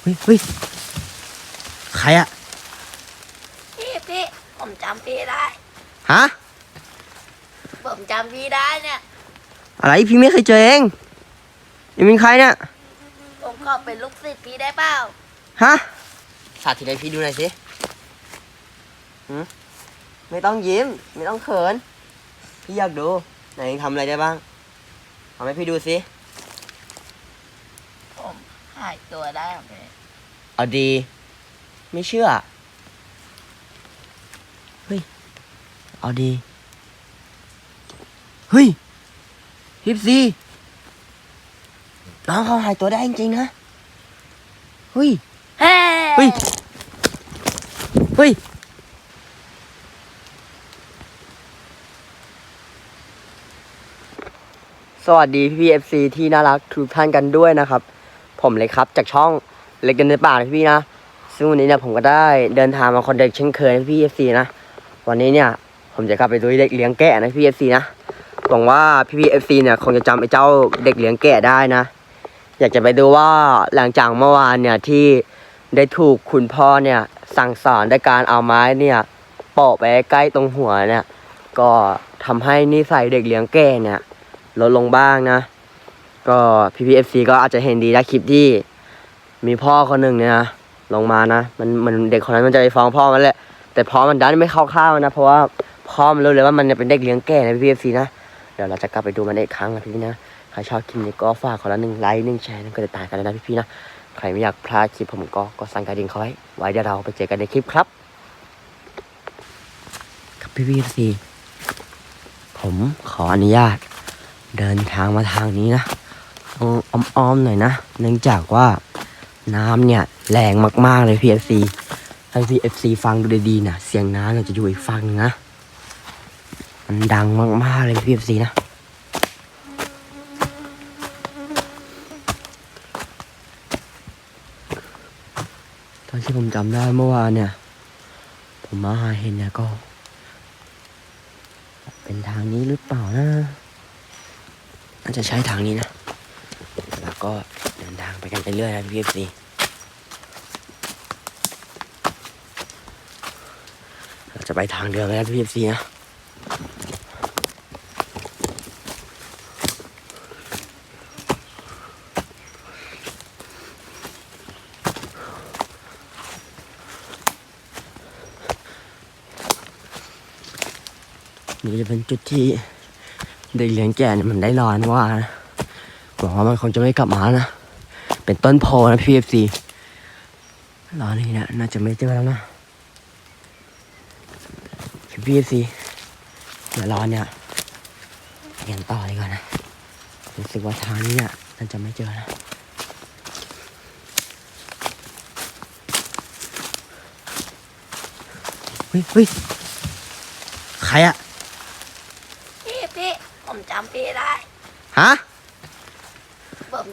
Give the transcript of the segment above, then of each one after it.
เฮ้ยเฮ้ยใครอะพี่พี่ผมจำพี่ได้ ฮะ ผมจำพี่ได้เนี่ย อะไรพี่ไม่เคยเจอเองยังเป็นใครเนี่ยผมขอเป็นลูกศิษย์พี่ได้เปล่า ฮะ สาธิตให้พี่ดูหน่อยสิหืมไม่ต้องยิ้ม ไม่ต้องเขิน พี่อยากดู ไหนทำอะไรได้บ้างทำให้พี่ดูสิผมหายตัวได้ครับพี่เอาดี ไม่เชื่อ เฮ้ย เอาดี เฮ้ยฮิปซีน้องเขาหายตัวได้จริงๆนะ เฮ้ย เฮ้เฮ้ย เฮ้ย สวัสดีพี่เอฟซีที่น่ารักทุกท่านกันด้วยนะครับ ผมเลยครับ จากช่องเล็กเดินในป่านะพี่นะ ซึ่งวันนี้เนี่ยผมก็ได้เดินทางมาคอนเดิมเช่นเคยนะพี่เอฟซีนะ วันนี้เนี่ยผมจะกลับไปดูเด็กเลี้ยงแกะนะพี่เอฟซีนะ หวังว่าพี่พีเอฟซีเนี่ยคงจะจำไอ้เจ้าเด็กเลี้ยงแกะได้นะ อยากจะไปดูว่าหลังจากเมื่อวานเนี่ยที่ได้ถูกคุณพ่อเนี่ยสั่งสอนด้วยการเอาไม้เนี่ยโปะไปใกล้ตรงหัวเนี่ย ก็ทำให้นิสัยเด็กเลี้ยงแก่เนี่ยลดลงบ้างนะ ก็พี่พีเอฟซีก็อาจจะเห็นดีนะคลิปที่มีพ่อคนหนึ่งเนี่ยนะลงมานะมันมันเด็กคนนั้นมันจะไปฟ้องพ่อมันแหละแต่พ่อมันดันไม่เข้าข้าวนะเพราะว่าพ่อมันรู้เลยว่ามันเป็นเด็กเลี้ยงแก่นะพี่พีเอฟซีนะเดี๋ยวเราจะกลับไปดูมันอีกครั้งนะพี่นะใครชอบคลิปนี้ก็ฝากคนละหนึ่งไลค์หนึ่งแชร์หนึ่งกดติดตามกันเลยนะพี่ๆนะใครไม่อยากพลาดคลิปผมก็กดสั่นกระดิ่งเขาไว้ไว้เดี๋ยวเราไปเจอกันในคลิปครับครับพี่ๆสิผมขออนุญาต เดินทางมาทางนี้นะ อ้อมๆหน่อยนะ เนื่องจากว่าน้ำเนี่ยแรงมากๆเลยพี่เอฟซีให้พี่เอฟซีฟังดูดีๆนะเสียงน้ำเนี่ยจะอยู่อีกฝั่งนึงนะ มันดังมากๆเลยพี่เอฟซีนะตอนที่ผมจำได้เมื่อวานเนี่ย ผมมาหาเห็นเนี่ยก็ เป็นทางนี้หรือเปล่านะน่าจะใช้ทางนี้นะ ก็เดินทางไปกันไปเรื่อยนะพี่เอฟซีเราจะไปทางเดิมแล้วพี่เอฟซีนะนี่จะเป็นจุดที่เด็กเลี้ยงแก่เนี่ยมันได้รอนว่านะ หวังว่ามันคงจะไม่กลับมานะ เป็นต้นโพนะพีเอฟซีรอนี่เนี่ยน่าจะไม่เจอแล้วนะพีเอฟซีเดี๋ยวรอเนี่ยไปกันต่อดีกว่านะ รู้สึกว่าทางนี้เนี่ยน่าจะไม่เจอนะเฮ้ยเฮ้ยใครอะพี่พี่ผมจำพี่ได้ ฮะผม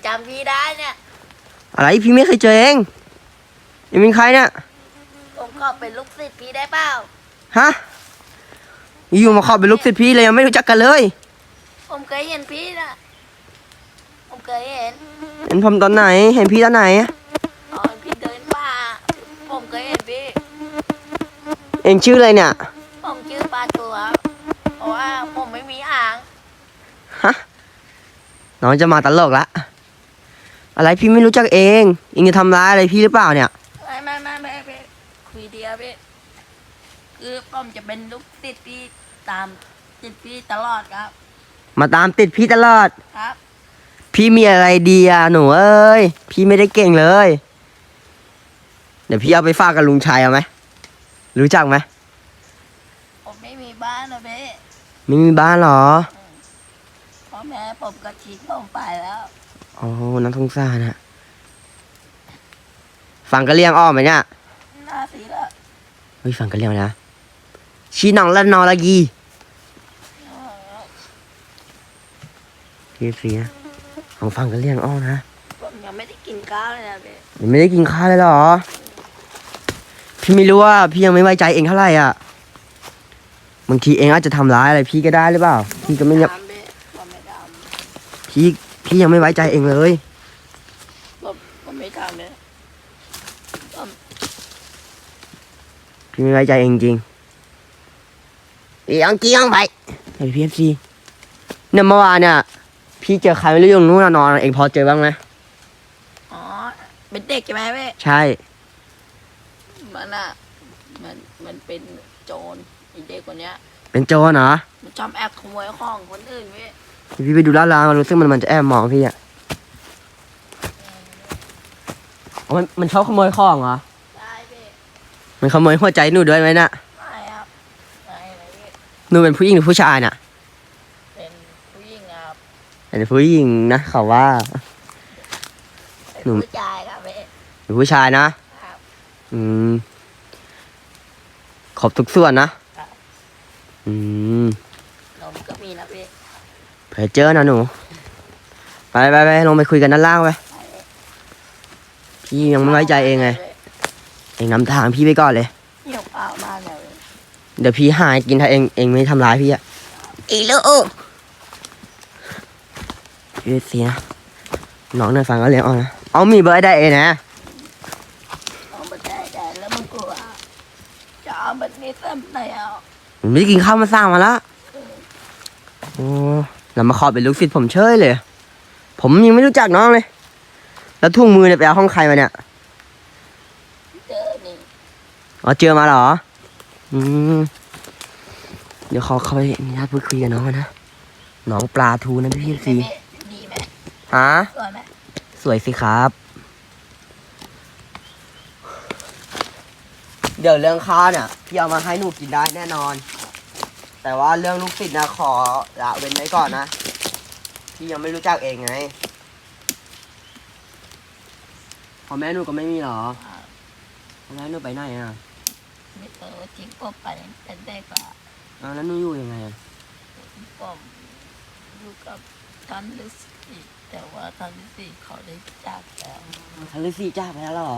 จำพี่ได้เนี่ย อะไรพี่ไม่เคยเจอเองยังเป็นใครเนี่ยผมขอเป็นลูกศิษย์พี่ได้เปล่าฮะอยู่มาขอเป็นลูกศิษย์พี่เลยยังไม่รู้จักกันเลย ผมเคยเห็นพี่นะผมเคยเห็น เห็นผมตอนไหน เห็นพี่ตอนไหนตอนพี่เดินป่าผมเคยเห็นพี่ เองชื่ออะไรเนี่ย ผมชื่อปลาตัวเพราะว่าผมไม่มีอ่างฮะน้องจะมาตลกละ อะไรพี่ไม่รู้จักเองเองจะทำร้ายอะไรพี่หรือเปล่าเนี่ย ไม่ไม่ไม่ไม่พี่คุยเดียวพี่คือผมจะเป็นลูกศิษย์พี่ตามศิษย์พี่ตลอดครับ มาตามติดพี่ตลอด ครับ พี่มีอะไรดีอะหนูเอ้ยพี่ไม่ได้เก่งเลย เดี๋ยวพี่เอาไปฝากกับลุงชัยเอาไหมรู้จักไหมผมไม่มีบ้านนะพี่ไม่มีบ้านเหรอพ่อแม่ผมก็ทิ้งผมไปแล้ว โอ้น้ำสงสารนะฟังกะเลียงอ้อมไหมเนี่ยหน้าสีแล้วเฮ้ยฟังกะเลียงนะชีหนองละนอละกีพี่สีนะลองฟังกะเลียงอ้อนะผมยังไม่ได้กินข้าวเลยนะพี่ยังไม่ได้กินข้าวเลยเหรอ พี่ไม่รู้ว่าพี่ยังไม่ไว้ใจเองเท่าไหร่อะบางทีเองอาจจะทำร้ายอะไรพี่ก็ได้หรือเปล่า พี่ก็ไม่ยังทำพี่ผมไม่ท พี่พี่ยังไม่ไว้ใจเองเลยำผมผมไม่ทำเลยป้อมพี่ไม่ไว้ใจเองจริงเอียงเกี้ยงไปไอพีเอฟซีเนี่ยเมื่อวานเนี่ยพี่เจอใครไม่รู้อยู่นู้นนะนอนเองพอเจอบ้างไหมอ๋อเป็นเด็กใช่ไหมเว้ยใช่ มันอะมันมันเป็นโจรไอเด็กคนเนี้ย เป็นโจรเหรอมันชอบแอบขโมยของคนอื่นเว้ย พี่ไปดูลาดราวมันรู้สึกมันมันจะแอบมองพี่อะอ๋อมันมันชอบขโมยของเหรอ ได้เว้ยมันขโมยหัวใจหนูด้วยไหมน่ะ ไม่ครับไม่เลยเว้ยหนูเป็นผู้หญิงหรือผู้ชายน่ะ เป็นผู้หญิงครับเป็นผู้หญิงนะเขาว่า เป็นหนุ่มผู้ชายครับเว้ยเป็นผู้ชายนะ ครับ อืมครบทุกส่วนนะอืม นมก็มีนะเว้ย เพอเจอนะหนู ไปไปไปลงไปคุยกันด้านล่างไป พี่ยังไม่ไว้ใจเองไง เองนำทางพี่ไปก่อนเลยเหี่ยวเปล่ามากเลยเว้ยเดี๋ยวพี่หายกินถ้าเองเองไม่ทำร้ายพี่อะอีลูกพี่เสียน้องในฟังก็เลี้ยงเอานะเอามีเบอร์ได้เองนะเอามาได้ได้แล้วมันกลัวจะเอาแบบนี้เต็มไหนเอาผมไม่ได้กินข้าวมาสร้างมาละโอ้ แล้วมาขอเป็นลูกศิษย์ผมเชยเลย ผมยังไม่รู้จักน้องเลย แล้วทุ่งมือเนี่ยไปเอาห้องใครมาเนี่ยเจอนี่อ๋อเจอมาเหรอ อืมเดี๋ยวเขาเข้าไปอนุญาตพูดคุยกับน้องก่อนนะน้องปลาทูนะพี่ซีดีไหมดีไหมฮะสวยไหมสวยสิครับ เดี๋ยวเรื่องข้าวเนี่ยพี่เอามาให้หนูกินได้แน่นอน แต่ว่าเรื่องลูกศิษย์นะขอละเว้นไว้ก่อนนะ พี่ยังไม่รู้จักเองไงพอแม่หนูก็ไม่มีเหรอพ่อแม่หนูไปไหนอะไม่เจอทิ้งกบไปเป็นเด็กอะอ้าวแล้วหนูอยู่ยังไงอะผมอยู่กับท่านฤาษีแต่ว่าท่านฤาษีเขาได้จากแล้วทะเลสีจ้าไปแล้วเหรอ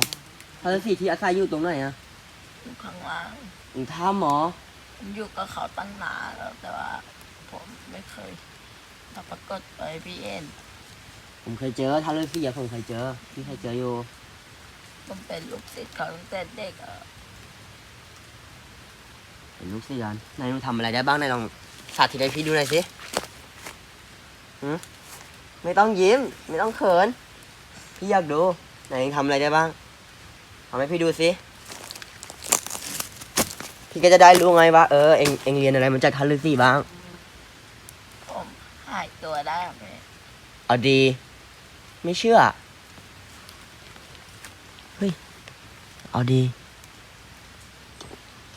ทะเลสีที่อาศัยอยู่ตรงไหนอะอยู่ข้างล่างอยู่ถ้ำหมอผม อยู่กับเขาตั้งนานแล้วแต่ว่าผมไม่เคยมาปรากฏไปพี่เอ็นผมเคยเจอทะเลสีอะผมเคยเจอ พี่เคยเจออยู่ผมเป็นลูกศิษย์เขาตั้งแต่เด็กอะเป็นลูกศิษย์กันนายหนูทำอะไรได้บ้างนายลองสาธิตให้พี่ดูหน่อยสิหืมไม่ต้องยิ้ม ไม่ต้องเขิน พี่อยากดูนายเองทำอะไรได้บ้างทำให้พี่ดูสิ พี่ก็จะได้รู้ไงว่าเออเองเองเรียนอะไรมาจากทัลฤษีบ้าง ผมหายตัวได้ไหมเอาดี ไม่เชื่อ เฮ้ย เอาดี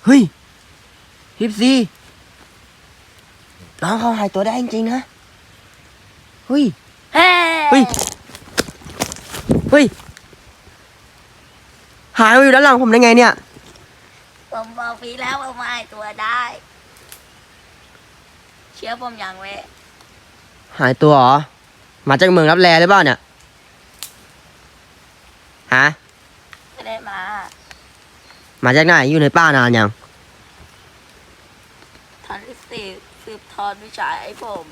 เฮ้ยพิปซีน้องเขาหายตัวได้จริงๆนะ เฮ้ย เฮ้เฮ้ย เฮ้ย หายมาอยู่ด้านหลังผมได้ไงเนี่ยผม บอกพี่แล้วว่าไม่หายตัวได้ เชื่อผมอย่างเว้ยหายตัวเหรอ มาจากเมืองรับแลหรือเปล่าเนี่ย ฮะ ไม่ได้มามาจากไหนอยู่ในป่านานยังท่านฤาษีสืบทอดวิชาให้ผม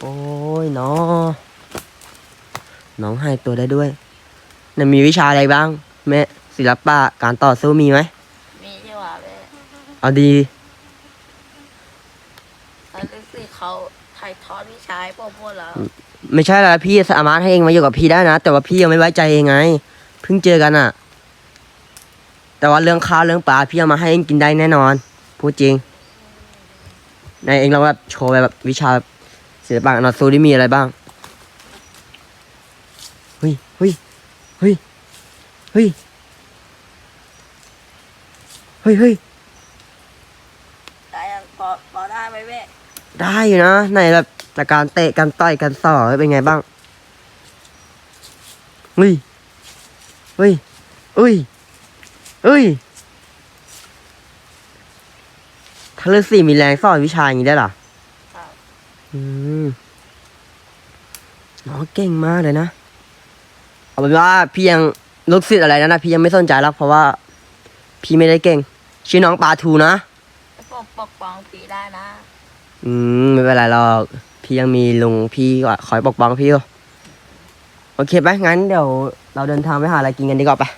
โอ้ยน้องน้องหายตัวได้ด้วยน่ะมีวิชาอะไรบ้างแม่ ศิลปะการต่อสู้มีไหม มีใช่ว่าเว้ยเอาดีท่านฤาษีเขาถ่ายทอดวิชาให้ผมหมดแล้วไม่ใช่แล้วพี่สามารถให้เองมาอยู่กับพี่ได้นะ แต่ว่าพี่ยังไม่ไว้ใจเองไง เพิ่งเจอกันอะแต่ว่าเรื่องข้าวเรื่องปลาพี่เอามาให้เองกินได้แน่นอนพูดจริง ในเองลองแบบโชว์แบบวิชาศิลปะการต่อสู้ที่มีอะไรบ้างเฮ้ยเฮ้ยเฮ้ยเฮ้ย เฮ้ยเฮ้ยได้ยังพอพอได้ไหมเว้ยได้อยู่นะในแบบจากการเตะการต่อยการสอเป็นไงบ้างเฮ้ยเฮ้ยเฮ้ยเฮ้ยทะเลสีมีแรงสอนวิชาอย่างนี้ได้เหรอครับอืมน้องเก่งมากเลยนะ เอาเป็นว่าพี่ยังลูกศิษย์อะไรนะนะพี่ยังไม่สนใจหรอกเพราะว่า พี่ไม่ได้เก่ง ชื่อน้องปลาทูนะผมปกป้องพี่ได้นะ อืมไม่เป็นไรหรอกพี่ยังมีลุงพี่ก็คอยปกป้องพี่อยู่โอเคไหมงั้นเดี๋ยวเราเดินทางไปหาอะไรกินกันดีกว่าปะ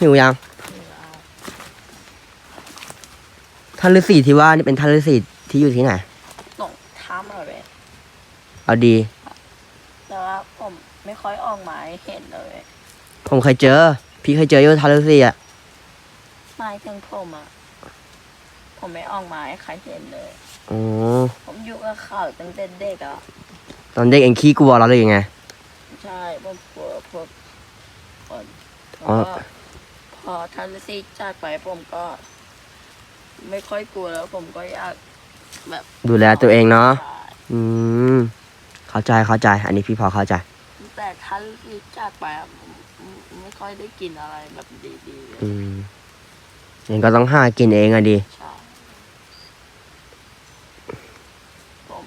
หิวยังท่านฤาษีที่ว่านี่เป็นท่านฤาษีที่อยู่ที่ไหนตกท้ำอะไรเอาดี แต่ว่าผมไม่ค่อยออกหมายเห็นเลย ผมเคยเจอ พี่เคยเจออยู่ท่านฤาษีอะ หมายถึงผมอะ ผมไม่ออกหมายให้ใครเห็นเลย อ๋อ ผมอยู่กับเขาตั้งแต่เด็กอะ ตอนเด็กเองขี้กลัวเราเลยยังไง ใช่ผมกลัวพวกคนอ๋อแล้วก็พอทันซีจากไปผมก็ ไม่ค่อยกลัวแล้ว ผมก็อยากแบบดูแลตัวเองเนาะใช่อืม เข้าใจเข้าใจ อันนี้พี่พอเข้าใจ แต่ทันซีจากไปอะผมไม่ค่อยได้กินอะไรแบบดีๆเลย อืม เองก็ต้องหากินเองอะดีใช่ผม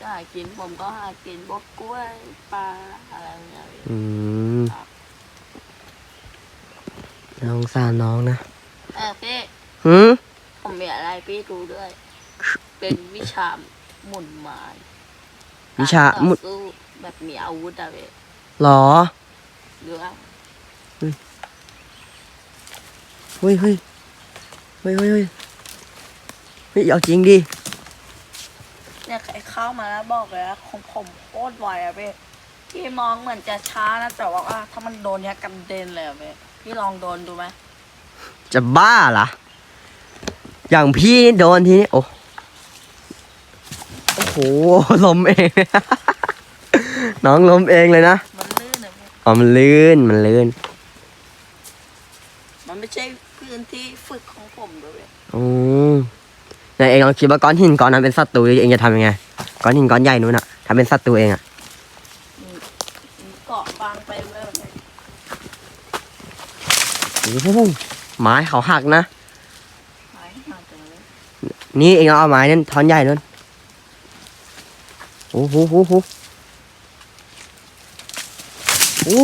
จะหากินผมก็หากินพวกกล้วยปลาอะไรอย่างเงี้ยอืมน้องสารน้องนะเออพี่หืมผมมีอะไรพี่ดูด้วย เป็นวิชาหมุนไม้วิชาต่อหมุดสู้แบบมีอาวุธอะพี่หรอ หรือว่า เฮ้ยเฮ้ย เฮ้ยเฮ้ยเฮ้ยเฮ้ยเอาจริงดิ เนี่ยใครเข้ามาแล้วบอกเลยนะของผมโคตรไวอะพี่พี่มองเหมือนจะช้านะแต่ว่าถ้ามันโดนเนี่ยกำเด็นเลยอะพี่พี่ลองโดนดูไหมจะบ้าเหรอ อย่างพี่นี่โดนทีนี้โอ้โอ้โหล้มเอง น้องล้มเองเลยนะ มันลื่นอะพี่อ๋อมันลื่น มันลื่น มันไม่ใช่พื้นที่ฝึก ของผมด้วยพี่อืมไหนเองลองคิดว่าก้อนหินก้อนนั้นเป็นศัตรูเองจะทำยังไง ก้อนหินก้อนใหญ่นู้นอะทำเป็นศัตรูเองอะมีเกาะบางไปเลยพี่โอ้โหไม้เขาหักนะหายหาจังเลยนี่เองเอาไม้นั่นท่อนใหญ่นู้นโอ้โหโหโหโอ้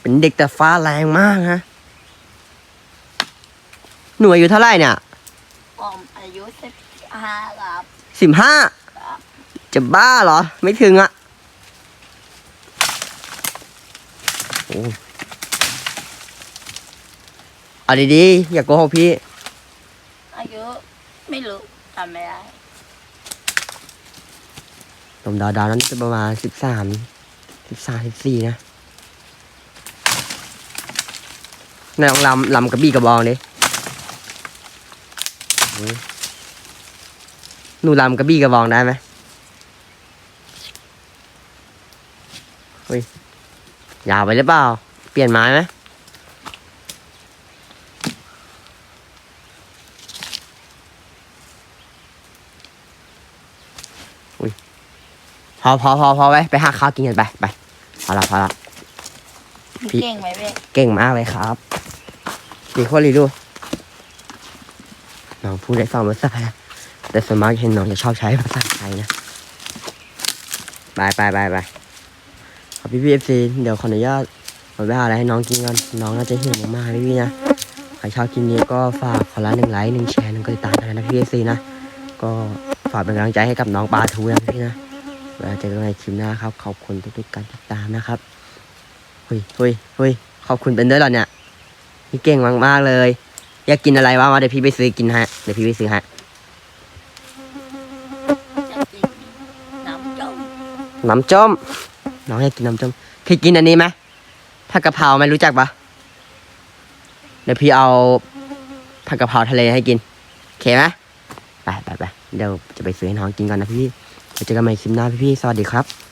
เป็นเด็กแต่ฟ้าแรงมากฮะ หน่วยอยู่เท่าไหร่เนี่ยผมอายุสิบห้าครับ สิบห้าครับจะบ้าเหรอ ไม่ถึงอะโอ้เอาดีๆอย่าโกหกพี่ อายุไม่รู้จำไม่ได้ผมดาวดาวๆนั้นจะประมาณสิบสามสิบสามสิบสี่นะนายลองลำลำกระบี่กระบองดิโอ้ย หนูลำกระบี่กระบองได้ไหมเฮ้ยยาวไปหรือเปล่า เปลี่ยนไม้ไหมพอพอพอพอไปไปหาข้าวกินกันไปไปพอละพอละพี่เก่งไหมเว้ยเก่งมากเลยครับดีโคตรลีดูน้อง พูดได้สองภาษานะแต่ส่วนมากเห็นน้องจะชอบใช้ภาษาไทยนะบายบายบายบายครับพี่พีเอฟซีเดี๋ยวขออนุญาตขอไปหาอะไรให้น้องกินก่อนน้องน่าจะหิวมากๆพี่พี่นะใครชอบคลิปนี้ก็ฝากขอละหนึ่งไลค์หนึ่งแชร์หนึ่งกดติดตามกันนะพี่เอฟซีนะก็ฝากเป็นกำลังใจให้กับน้องปลาทูนะพี่นะเวลาเจอกันในคลิปหน้าครับ ขอบคุณทุกๆการติดตามนะครับเฮ้ยเฮ้ยเฮ้ยขอบคุณเป็นด้วยหรอเนี่ยพี่เก่งมากๆเลย อยากกินอะไรวะมาเดี๋ยวพี่ไปซื้อกินให้เดี๋ยวพี่ไปซื้อให้จะกินน้ำจ้มน้ำจ้มน้องอยากกินน้ำจ้มเคยกินอันนี้ไหมผักกะเพราไหมรู้จักปะเดี๋ยวพี่เอาผักกะเพราทะเลให้กินโอเคไหมไปไปไปเดี๋ยวจะไปซื้อให้น้องกินก่อนนะพี่เจอกันใหม่คลิปหน้าพี่ๆสวัสดีครับ